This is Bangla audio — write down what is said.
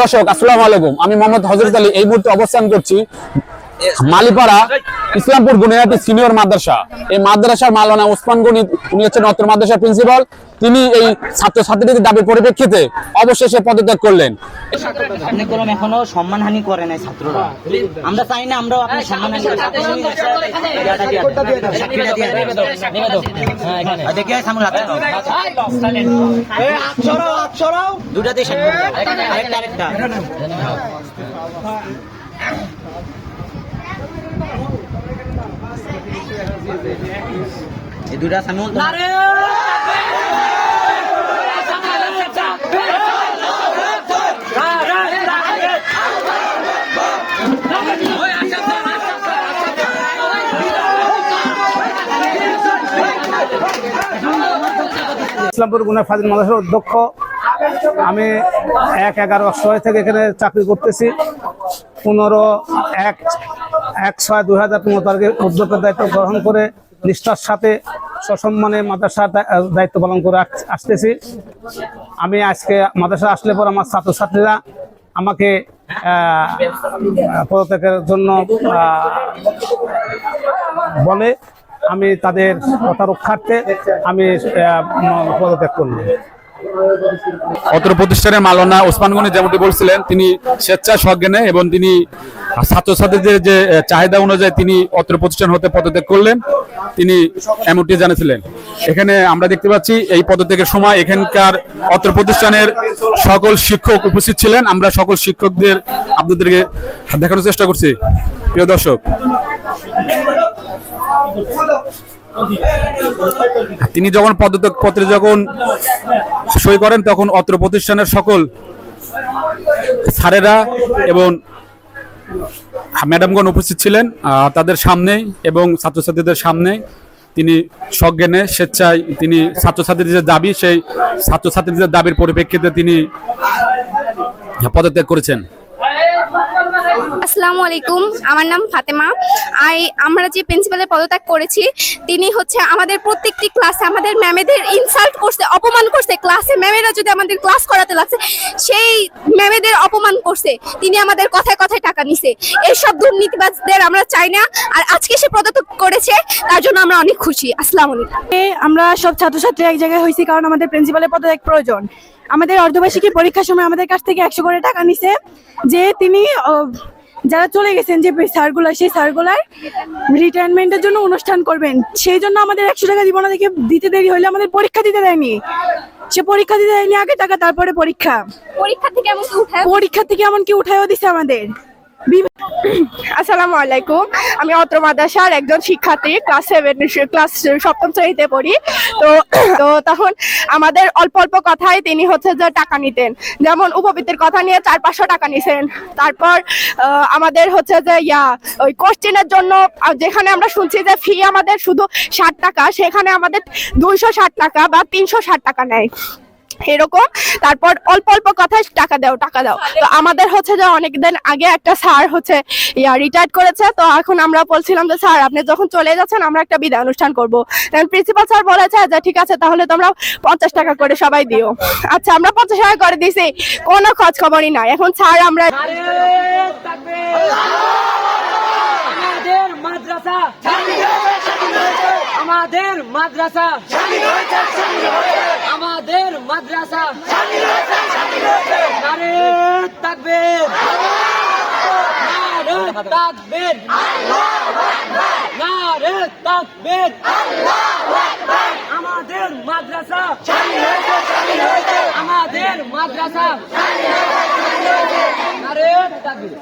দর্শক আসসালামু আলাইকুম। আমি মোহাম্মদ হজরত আলী এই মুহূর্তে অবস্থান করছি মালিপাড়া ইসলামপুর গুনিয়াটি সিনিয়র মাদ্রাসা। এই মাদ্রাসার মালানা ওসমান গনি উনি হচ্ছেন অত্র মাদ্রাসার প্রিন্সিপাল। তিনি এই ছাত্র ছাত্রীদের দাবির পরিপ্রেক্ষিতে অবশেষে পদত্যাগ করলেন। আপনি কলম এখনও সম্মানহানি করে নাই ছাত্ররা। আমরা চাই না আমরাও আপনি সম্মানহানি। দুটাতেই আরেকটা আরেকটা। এই দুটা সামনে ইসলামপুর গুনা ফাজিল মাদ্রাসার অধ্যক্ষ। আমি এক এগারো ছয় থেকে এখানে চাকরি করতেছি। পনেরো এক এক ছয় দুই হাজার তারিখে অধ্যক্ষের দায়িত্ব গ্রহণ করে নিষ্ঠার সাথে সসম্মানে মাদ্রাসার দায়িত্ব পালন করে আস- আসতেছি। আমি আজকে মাদ্রাসা আসলে পর আমার ছাত্রছাত্রীরা আমাকে পদত্যাগের জন্য বলে আমি তাদের কথা রক্ষার্থে আমি পদত্যাগ করলাম। অত্র প্রতিষ্ঠানের মালানা ওসমান গনি যেমনটি বলছিলেন, তিনি স্বেচ্ছায় সজ্ঞানে এবং তিনি ছাত্রছাত্রীদের যে চাহিদা অনুযায়ী তিনি অত্র প্রতিষ্ঠান হতে পদত্যাগ করলেন, তিনি এমনটি জানিয়েছিলেন। এখানে আমরা দেখতে পাচ্ছি, এই পদত্যাগের সময় এখানকার অত্র প্রতিষ্ঠানের সকল শিক্ষক উপস্থিত ছিলেন। আমরা সকল শিক্ষকদের আপনাদেরকে দেখানোর চেষ্টা করছি। প্রিয় দর্শক তিনি যখন পদত্যাগ পত্রে যখন সই করেন, তখন অত্র প্রতিষ্ঠানের সকল স্যারেরা এবং ম্যাডামগণ উপস্থিত ছিলেন তাদের সামনে এবং ছাত্রছাত্রীদের সামনে তিনি সজ্ঞানে স্বেচ্ছায় তিনি ছাত্রছাত্রীদের যে দাবি, সেই ছাত্রছাত্রীদের দাবির পরিপ্রেক্ষিতে তিনি পদত্যাগ করেছেন। আসসালামু আলাইকুম আমার নাম ফাতেমা। আই আমরা যে প্রিন্সিপালের পদত্যাগ করেছি, তিনি হচ্ছে আমাদের প্রত্যেকটি ক্লাসে আমাদের ম্যামেদের ইনসাল্ট করছে, অপমান করছে। ক্লাসে ম্যামেরা যদি আমাদের ক্লাস করাতে লাগছে, সেই ম্যামেদের অপমান করছে। তিনি আমাদের কথায় কথায় টাকা নিছে। এইসব দুর্নীতিবাজদের আমরা চাই না। আর আজকে সে পদত্যাগ করেছে, তার জন্য আমরা অনেক খুশি। আসসালামু আলাইকুম আমরা সব ছাত্রছাত্রী এক জায়গায় হয়েছি কারণ আমাদের প্রিন্সিপালের পদত্যাগ প্রয়োজন। আমাদের অর্ধবার্ষিকী পরীক্ষার সময় আমাদের কাছ থেকে একশো করে টাকা নিছে, যে তিনি যারা চলে গেছেন যে সার্কুলার সেই স্যারগুলার রিটায়ারমেন্টের জন্য অনুষ্ঠান করবেন। সেই জন্য আমাদের একশো টাকা দিব না দেখে দিতে দেরি হলে আমাদের পরীক্ষা দিতে দেয়নি। সে পরীক্ষা দিতে দেয়নি আগে টাকা তারপরে পরীক্ষা। পরীক্ষা থেকে উঠায় পরীক্ষা থেকে এমনকি উঠাইও দিছে আমাদের। আসসালামু আলাইকুম। আমি অত্র মাদ্রাসার একজন শিক্ষার্থী, ক্লাস সেভেন ক্লাস সপ্তম শ্রেণীতে পড়ি। তো তো তখন আমাদের অল্প অল্প কথায় তিনি হচ্ছে যে টাকা নিতেন। যেমন উপবৃত্তির কথা নিয়ে চার পাঁচশো টাকা নিছেন। তারপর আমাদের হচ্ছে যে ইয়া, ওই কোশ্চেনের জন্য যেখানে আমরা শুনছি যে ফি আমাদের শুধু ষাট টাকা, সেখানে আমাদের দুইশো ষাট টাকা বা তিনশো ষাট টাকা নেয়। এরকম। তারপর অল্প অল্প কথায় টাকা দাও টাকা দাও। তো আমাদের হচ্ছে যে অনেকদিন আগে একটা স্যার হচ্ছে ইয়া রিটায়ার করেছে। তো এখন আমরা বলছিলাম যে, স্যার, আপনি যখন চলে যাচ্ছেন, আমরা একটা বিদায় অনুষ্ঠান করব। প্রিন্সিপাল স্যার বলেছে যে, ঠিক আছে, তাহলে তোমরা পঞ্চাশ টাকা করে সবাই দিও। আচ্ছা আমরা পঞ্চাশ টাকা করে দিছি। কোনো খোঁজ খবরই নাই। এখন স্যার আমরা মাদ্রাসা আমাদের মাদ্রাসা মাদ্রাসা। নারে তাকবীর। নারে তাকবীর। নারে তাকবীর। আমাদের মাদ্রাসা। আমাদের মাদ্রাসা। নারে তাকবীর।